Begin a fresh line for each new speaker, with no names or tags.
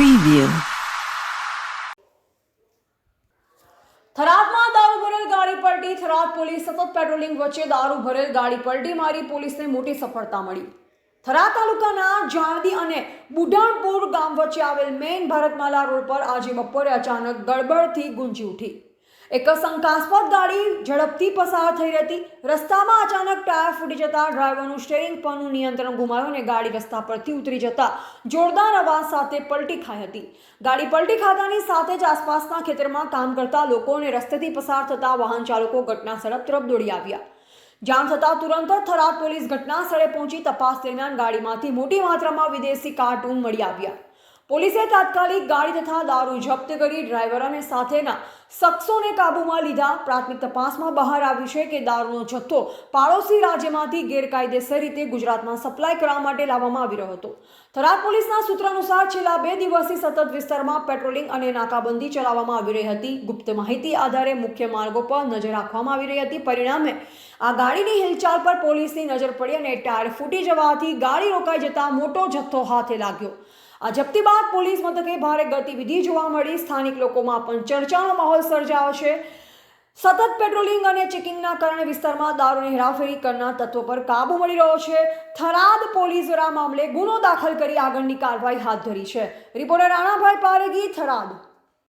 Preview. થરાદમાં દારૂ ભરેલ ગાડી પલટી, થરાદ પોલીસ સતત પેટ્રોલિંગ વચ્ચે દારૂ ભરેલ ગાડી પલટી મારી પોલીસને મોટી સફળતા મળી થરાદ તાલુકાના જાણદી અને બુઢાણપુર ગામ વચ્ચે આવેલ મેઇન ભારતમાલા રોડ પર આજે બપોરે અચાનક ગડબડથી ગુંજી ઉઠી એક શંકાસ્પદ ગાડી ઝડપથી પસાર થઈ હતી રસ્તામાં અચાનક ટાયર ફૂટી જતા ડ્રાઈવરનું સ્ટેરિંગ પરનું નિયંત્રણ ગુમાવ્યું અને ગાડી રસ્તા પરથી ઉતરી જતા જોરદાર અવાજ સાથે પલટી ખાઈ હતી. ગાડી પલટી ખાતાની સાથે જ આસપાસના ખેતરમાં કામ કરતા લોકોને રસ્તેથી પસાર થતા વાહન ચાલકો ઘટના સ્થળ તરફ દોડી આવ્યા. જાણ થતાં તુરંત જ થરાદ પોલીસ ઘટના સ્થળે પહોંચી તપાસ દરમિયાન ગાડીમાંથી મોટી માત્રામાં વિદેશી કાર્ટૂન મળી આવ્યા. પોલીસે તાત્કાલિક ગાડી તથા દારૂ જપ્ત કરી ડ્રાઈવર અને સાથેના શખ્સોને કાબૂમાં લીધા. પ્રાથમિક તપાસમાં બહાર આવ્યું છે કે દારૂનો જથ્થો પાડોશી રાજ્યમાંથી ગેરકાયદેસર રીતે ગુજરાતમાં સપ્લાય કરવા માટે લાવવામાં આવી રહ્યો હતો. થરાદ પોલીસના સૂત્ર અનુસાર છેલ્લા બે દિવસથી સતત વિસ્તારમાં પેટ્રોલિંગ અને નાકાબંધી ચલાવવામાં આવી રહી હતી. ગુપ્ત માહિતી આધારે મુખ્ય માર્ગો પર નજર રાખવામાં આવી રહી હતી. પરિણામે આ ગાડીની હિલચાલ પર પોલીસની નજર પડી અને ટાયર ફૂટી જવાથી ગાડી રોકાઈ જતા મોટો જથ્થો હાથે લાગ્યો. આ જપ્તી બાદ પોલીસ મથકે ભારે ગતિવિધિ જોવા મળી. સ્થાનિક લોકોમાં પણ ચર્ચાનો માહોલ સર્જાયો છે. સતત પેટ્રોલિંગ અને ચેકિંગના કારણે વિસ્તારમાં દારૂની હેરાફેરી કરનાર તત્વો પર કાબુ મળી રહ્યો છે. થરાદ પોલીસ દ્વારા મામલે ગુનો દાખલ કરી આગળની કાર્યવાહી હાથ ધરી છે. રિપોર્ટર રાણાભાઈ પારેગી, થરાદ.